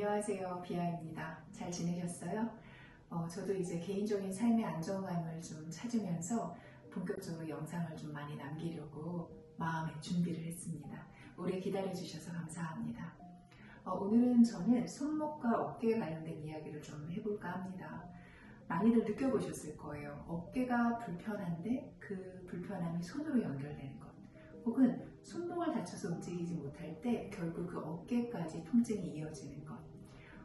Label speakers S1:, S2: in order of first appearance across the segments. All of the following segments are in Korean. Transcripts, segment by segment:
S1: 안녕하세요. 비아입니다. 잘 지내셨어요? 어, 저도 이제 개인적인 삶의 안정감을 좀 찾으면서 본격적으로 영상을 좀 많이 남기려고 마음의 준비를 했습니다. 오래 기다려주셔서 감사합니다. 어, 오늘은 저는 손목과 어깨에 관련된 이야기를 좀 해볼까 합니다. 많이들 느껴보셨을 거예요. 어깨가 불편한데 그 불편함이 손으로 연결되는 것. 혹은 손목을 다쳐서 움직이지 못할 때 결국 그 어깨까지 통증이 이어지는 것.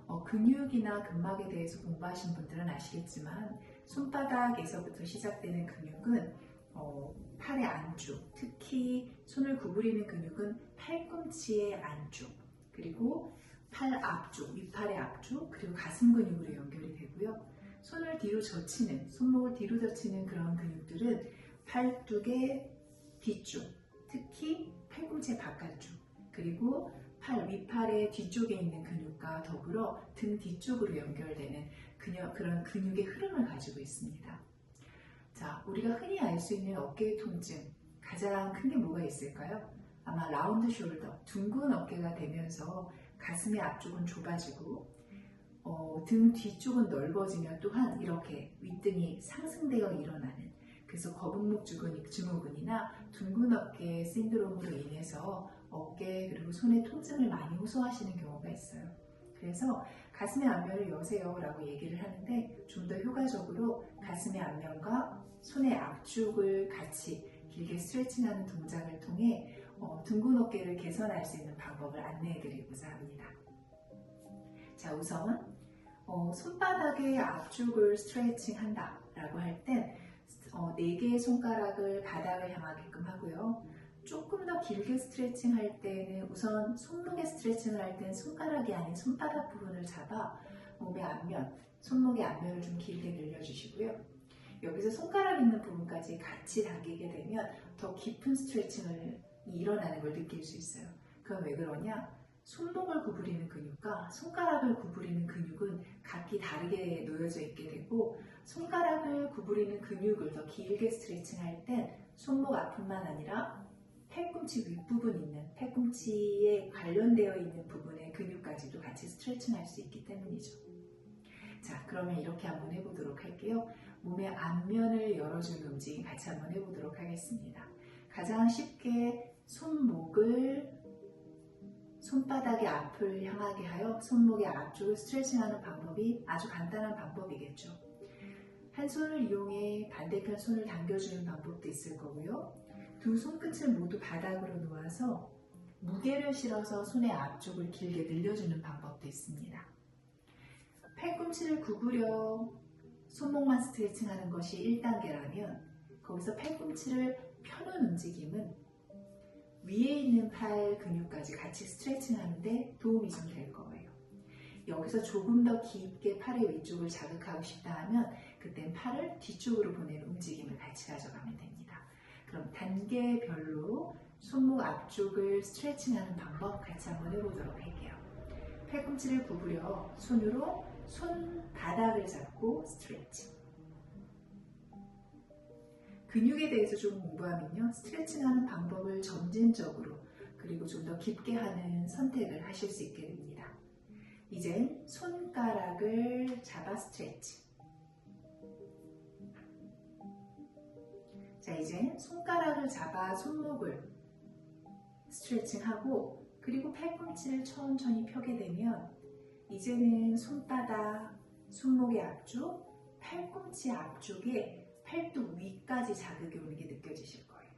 S1: 어, 근육이나 근막에 대해서 공부하신 분들은 아시겠지만 손바닥에서부터 시작되는 근육은 어, 팔의 안쪽, 특히 손을 구부리는 근육은 팔꿈치의 안쪽, 그리고 팔 앞쪽, 윗팔의 앞쪽, 그리고 가슴 근육으로 연결이 되고요. 손을 뒤로 젖히는, 손목을 뒤로 젖히는 그런 근육들은 팔뚝의 뒤쪽, 특히 팔꿈치 바깥쪽, 그리고 팔 윗팔의 뒤쪽에 있는 근육과 더불어 등 뒤쪽으로 연결되는 근육, 그런 근육의 흐름을 가지고 있습니다. 자, 우리가 흔히 알 수 있는 어깨 통증, 가장 큰 게 뭐가 있을까요? 아마 라운드 숄더, 둥근 어깨가 되면서 가슴의 앞쪽은 좁아지고 어, 등 뒤쪽은 넓어지며 또한 이렇게 윗등이 상승되어 일어나는 그래서 거북목 증후군, 증후군이나 둥근 어깨 신드롬으로 인해서 어깨 그리고 손에 통증을 많이 호소하시는 경우가 있어요. 그래서 가슴의 앞면을 여세요 라고 얘기를 하는데 좀 더 효과적으로 가슴의 앞면과 손의 앞쪽을 같이 길게 스트레칭하는 동작을 통해 어, 둥근 어깨를 개선할 수 있는 방법을 안내해 드리고자 합니다. 자 우선 어, 손바닥의 앞쪽을 스트레칭 한다 라고 할땐 어, 4개의 손가락을 바닥을 향하게끔 하고요. 조금 더 길게 스트레칭 할 때는 우선 손목에 스트레칭을 할 때는 손가락이 아닌 손바닥 부분을 잡아 몸의 앞면, 손목의 앞면을 좀 길게 늘려주시고요. 여기서 손가락 있는 부분까지 같이 당기게 되면 더 깊은 스트레칭을 일어나는 걸 느낄 수 있어요. 그건 왜 그러냐? 손목을 구부리는 근육과 손가락을 구부리는 근육은 각기 다르게 놓여져 있게 되고 손가락을 구부리는 근육을 더 길게 스트레칭할 땐 손목 앞뿐만 아니라 팔꿈치 윗부분 있는 팔꿈치에 관련되어 있는 부분의 근육까지도 같이 스트레칭 할 수 있기 때문이죠. 자, 그러면 이렇게 한번 해보도록 할게요. 몸의 앞면을 열어주는 움직임 같이 한번 해보도록 하겠습니다. 가장 쉽게 손목을 손바닥의 앞을 향하게 하여 손목의 앞쪽을 스트레칭하는 방법이 아주 간단한 방법이겠죠. 한 손을 이용해 반대편 손을 당겨주는 방법도 있을 거고요. 두 손끝을 모두 바닥으로 놓아서 무게를 실어서 손의 앞쪽을 길게 늘려주는 방법도 있습니다. 팔꿈치를 구부려 손목만 스트레칭하는 것이 1단계라면 거기서 팔꿈치를 펴는 움직임은 위에 있는 팔 근육까지 같이 스트레칭 하는데 도움이 좀 될 거예요. 여기서 조금 더 깊게 팔의 위쪽을 자극하고 싶다 하면 그땐 팔을 뒤쪽으로 보내는 움직임을 같이 가져가면 됩니다. 그럼 단계별로 손목 앞쪽을 스트레칭하는 방법 같이 한번 해보도록 할게요. 팔꿈치를 구부려 손으로 손바닥을 잡고 스트레칭. 근육에 대해서 좀 공부하면요. 스트레칭하는 방법을 점진적으로 그리고 좀 더 깊게 하는 선택을 하실 수 있게 됩니다. 이젠 손가락을 잡아 스트레칭. 자, 이제 손가락을 잡아 손목을 스트레칭하고 그리고 팔꿈치를 천천히 펴게 되면 이제는 손바닥, 손목의 앞쪽, 팔꿈치 앞쪽에 팔뚝 위까지 자극이 오는 게 느껴지실 거예요.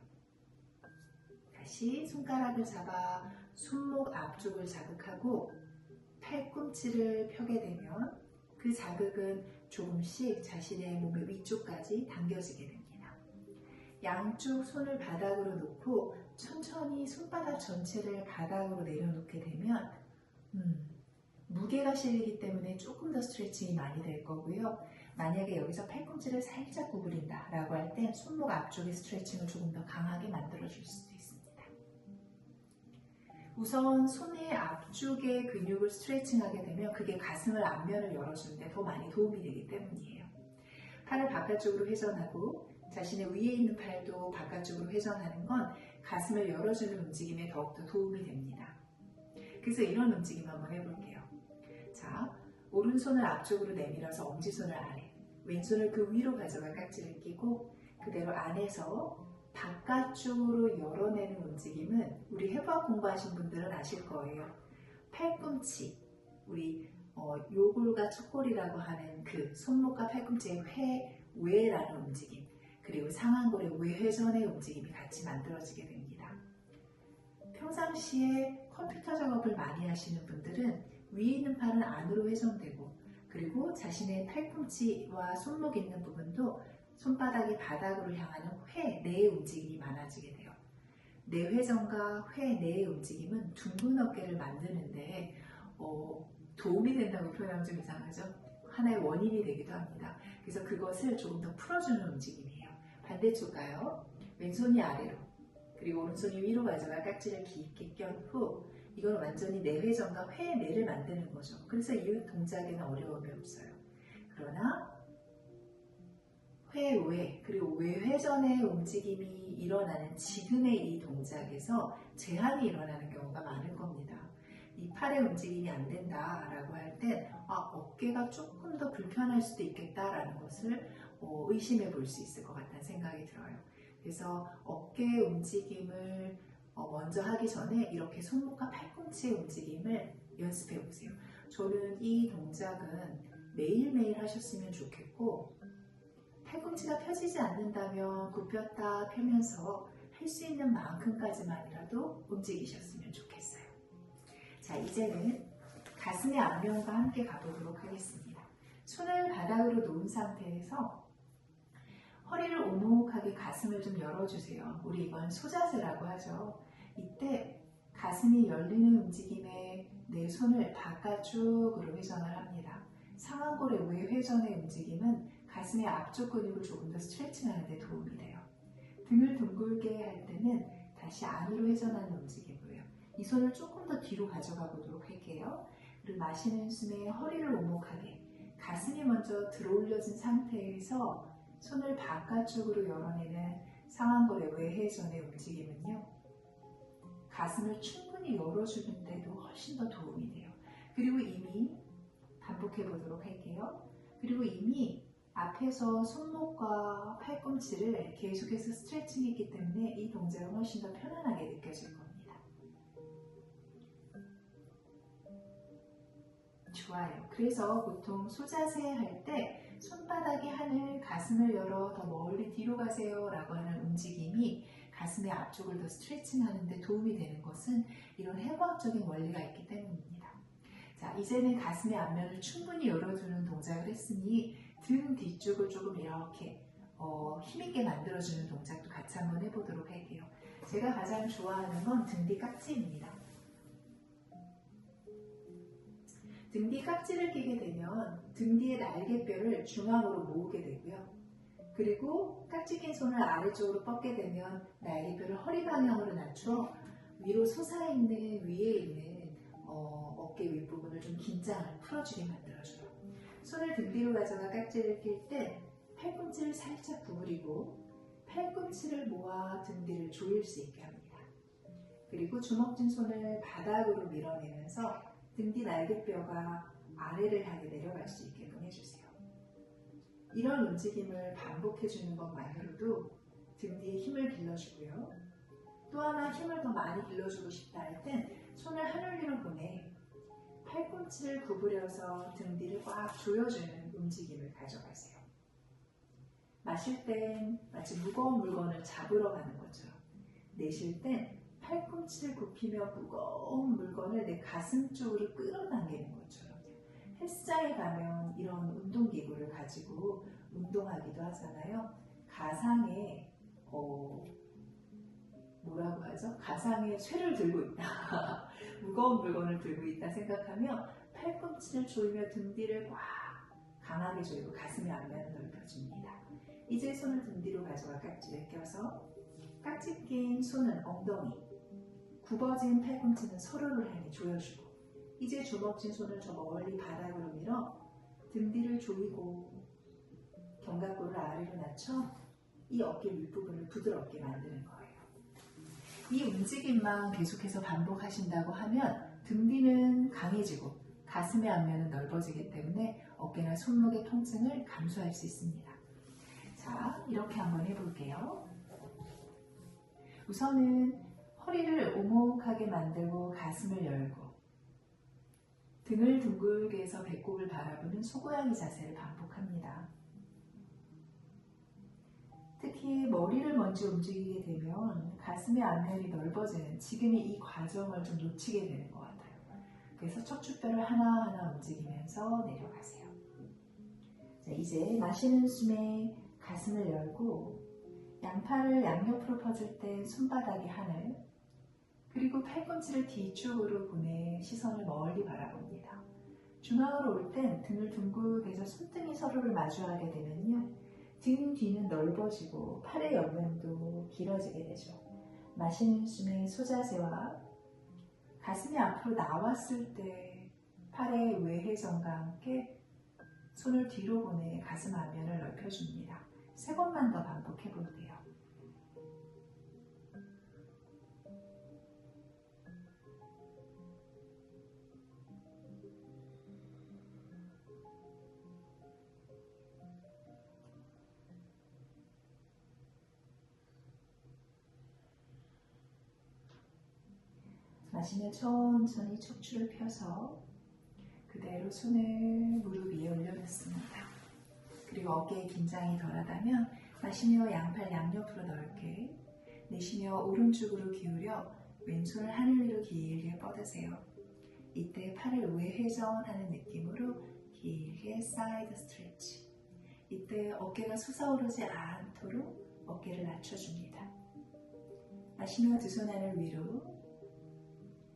S1: 다시 손가락을 잡아 손목 앞쪽을 자극하고 팔꿈치를 펴게 되면 그 자극은 조금씩 자신의 몸의 위쪽까지 당겨지게 됩니다. 양쪽 손을 바닥으로 놓고 천천히 손바닥 전체를 바닥으로 내려놓게 되면 음, 무게가 실리기 때문에 조금 더 스트레칭이 많이 될 거고요. 만약에 여기서 팔꿈치를 살짝 구부린다 라고 할 때 손목 앞쪽의 스트레칭을 조금 더 강하게 만들어 줄 수도 있습니다. 우선 손의 앞쪽의 근육을 스트레칭하게 되면 그게 가슴을 앞면을 열어주는데 더 많이 도움이 되기 때문이에요. 팔을 바깥쪽으로 회전하고 자신의 위에 있는 팔도 바깥쪽으로 회전하는 건 가슴을 열어주는 움직임에 더욱더 도움이 됩니다. 그래서 이런 움직임 한번 해볼게요. 됩니다. 오른손을 앞쪽으로 내밀어서 엄지손을 아래, 왼손을 그 위로 가져가 깍지를 끼고 그대로 안에서 바깥쪽으로 열어내는 움직임은 우리 해부학 공부하신 분들은 아실 거예요. 팔꿈치, 우리 어, 요골과 척골이라고 하는 그 손목과 팔꿈치의 회, 외라는 움직임, 그리고 상완골의 외회전의 움직임이 같이 만들어지게 됩니다. 평상시에 컴퓨터 작업을 많이 하시는 분들은 위에 있는 팔은 안으로 회전되고 그리고 자신의 팔꿈치와 손목 있는 부분도 손바닥이 바닥으로 향하는 회, 내의 움직임이 많아지게 돼요. 내회전과 회, 내의 움직임은 둥근 어깨를 만드는데 어, 도움이 된다고 표현하면 좀 이상하죠? 하나의 원인이 되기도 합니다. 그래서 그것을 조금 더 풀어주는 움직임이에요. 반대쪽 가요. 왼손이 아래로 그리고 오른손이 위로 가져가 깍지를 깊게 껴 후 이건 완전히 내회전과 회내를 만드는 거죠. 그래서 이 동작에는 어려움이 없어요. 그러나 회외 그리고 외회전의 움직임이 일어나는 지금의 이 동작에서 제한이 일어나는 경우가 많을 겁니다. 이 팔의 움직임이 안 된다라고 할땐 아, 어깨가 조금 더 불편할 수도 있겠다라는 것을 어, 의심해 볼 수 있을 것 같다는 생각이 들어요. 그래서 어깨 움직임을 어, 먼저 하기 전에 이렇게 손목과 팔꿈치의 움직임을 연습해 보세요. 저는 이 동작은 매일매일 하셨으면 좋겠고 팔꿈치가 펴지지 않는다면 굽혔다 펴면서 할 수 있는 만큼까지만이라도 움직이셨으면 좋겠어요. 자, 이제는 가슴의 앞면과 함께 가보도록 하겠습니다. 손을 바닥으로 놓은 상태에서 허리를 오목하게 가슴을 좀 열어주세요. 우리 이건 소자세라고 하죠. 이때 가슴이 열리는 움직임에 내 손을 바깥쪽으로 회전을 합니다. 상완골의 외회전의 움직임은 가슴의 앞쪽 근육을 조금 더 스트레칭하는 데 도움이 돼요. 등을 둥글게 할 때는 다시 안으로 회전하는 움직이고요. 이 손을 조금 더 뒤로 가져가 보도록 할게요. 그리고 마시는 숨에 허리를 오목하게 가슴이 먼저 들어올려진 상태에서 손을 바깥쪽으로 열어내는 상완골의 외회전의 움직임은요. 가슴을 충분히 열어주는데도 훨씬 더 도움이 돼요. 그리고 이미 반복해 보도록 할게요. 그리고 이미 앞에서 손목과 팔꿈치를 계속해서 스트레칭 했기 때문에 이 동작은 훨씬 더 편안하게 느껴질 겁니다. 좋아요. 그래서 보통 소자세 할 때 손바닥이 하늘, 가슴을 열어 더 멀리 뒤로 가세요 라고 하는 움직임이 가슴의 앞쪽을 더 스트레칭 하는 데 도움이 되는 것은 이런 해부학적인 원리가 있기 때문입니다. 자, 이제는 가슴의 앞면을 충분히 열어주는 동작을 했으니 등 뒤쪽을 조금 이렇게 어, 힘있게 만들어주는 동작도 같이 한번 해보도록 할게요. 제가 가장 좋아하는 건 등 뒤 깍지입니다. 등 뒤 깍지를 끼게 되면 등 뒤의 날개뼈를 중앙으로 모으게 되고요. 그리고 깍지 낀 손을 아래쪽으로 뻗게 되면 날개뼈를 허리 방향으로 낮춰 위로 솟아있는 위에 있는 어, 어깨 윗부분을 좀 긴장을 풀어주게 만들어줘요. 손을 등 뒤로 가져가 깍지를 낄 때 팔꿈치를 살짝 구부리고 팔꿈치를 모아 등 뒤를 조일 수 있게 합니다. 그리고 주먹진 손을 바닥으로 밀어내면서 등뒤 날개뼈가 아래를 향해 내려갈 수 있게끔 해주세요. 이런 움직임을 반복해주는 것만으로도 등 뒤에 힘을 길러주고요. 또 하나 힘을 더 많이 길러주고 싶다 할 땐 손을 하늘 위로 보내 팔꿈치를 구부려서 등 뒤를 꽉 조여주는 움직임을 가져가세요. 마실 땐 마치 무거운 물건을 잡으러 가는 것처럼 내쉴 땐 팔꿈치를 굽히며 무거운 물건을 내 가슴 쪽으로 끌어당기는 것처럼 헬스장에 가면 이런 운동기구를 가지고 운동하기도 하잖아요. 가상의 어, 뭐라고 하죠? 가상의 쇠를 들고 있다. 무거운 물건을 들고 있다 생각하며 팔꿈치를 조이며 등 뒤를 꽉 강하게 조이고 가슴의 앞면을 넓혀줍니다. 이제 손을 등 뒤로 가져가 깍지를 껴서 깍지 낀 손은 엉덩이, 굽어진 팔꿈치는 서로를 향해 조여주고 이제 주먹진 손을 저 멀리 바닥으로 밀어 등 뒤를 조이고 견갑골을 아래로 낮춰 이 어깨 윗부분을 부드럽게 만드는 거예요. 이 움직임만 계속해서 반복하신다고 하면 등 뒤는 강해지고 가슴의 앞면은 넓어지기 때문에 어깨나 손목의 통증을 감소할 수 있습니다. 자, 이렇게 한번 해볼게요. 우선은 허리를 오목하게 만들고 가슴을 열고 등을 둥글게 해서 배꼽을 바라보는 소고양이 자세를 반복합니다. 특히 머리를 먼저 움직이게 되면 가슴의 앞면이 넓어지는 지금의 이 과정을 좀 놓치게 되는 것 같아요. 그래서 척추뼈를 하나하나 움직이면서 내려가세요. 자, 이제 마시는 숨에 가슴을 열고 양팔을 양옆으로 펴줄 때 손바닥이 하늘 그리고 팔꿈치를 뒤쪽으로 보내 시선을 멀리 바라봅니다. 중앙으로 올 땐 등을 둥글게 해서 손등이 서로를 마주하게 되면요. 등 뒤는 넓어지고 팔의 옆면도 길어지게 되죠. 마시는 숨에 소자세와 가슴이 앞으로 나왔을 때 팔의 외회전과 함께 손을 뒤로 보내 가슴 앞면을 넓혀줍니다. 세 번만 더 반복해 볼게요. 마시며 천천히 척추를 펴서 그대로 손을 무릎 위에 올려놓습니다. 그리고 어깨에 긴장이 덜하다면 마시며 양팔 양옆으로 넓게 내쉬며 오른쪽으로 기울여 왼손을 하늘 위로 길게 뻗으세요. 이때 팔을 우회회전하는 느낌으로 길게 사이드 스트레치. 이때 어깨가 솟아오르지 않도록 어깨를 낮춰줍니다. 마시며 두손 하늘 위로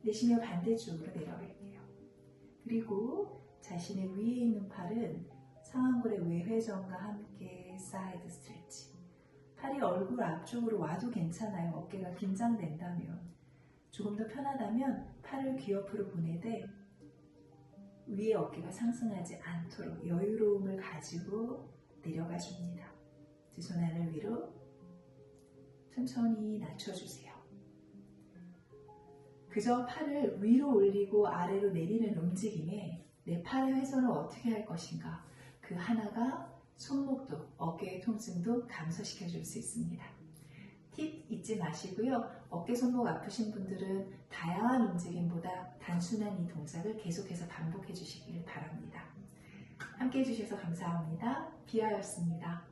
S1: 내쉬며 반대쪽으로 내려갈게요. 그리고 자신의 위에 있는 팔은 상완골의 외회전과 함께 사이드 스트레치. 팔이 얼굴 앞쪽으로 와도 괜찮아요. 어깨가 긴장된다면. 조금 더 편하다면 팔을 귀 옆으로 보내되 위에 어깨가 상승하지 않도록 여유로움을 가지고 내려가 줍니다. 두손 하늘 위로 천천히 낮춰주세요. 그저 팔을 위로 올리고 아래로 내리는 움직임에 내 팔의 회전을 어떻게 할 것인가 그 하나가 손목도 어깨의 통증도 감소시켜 줄 수 있습니다. 팁 잊지 마시고요. 어깨 손목 아프신 분들은 다양한 움직임보다 단순한 이 동작을 계속해서 반복해 주시기를 바랍니다. 함께 해주셔서 감사합니다. 비아였습니다.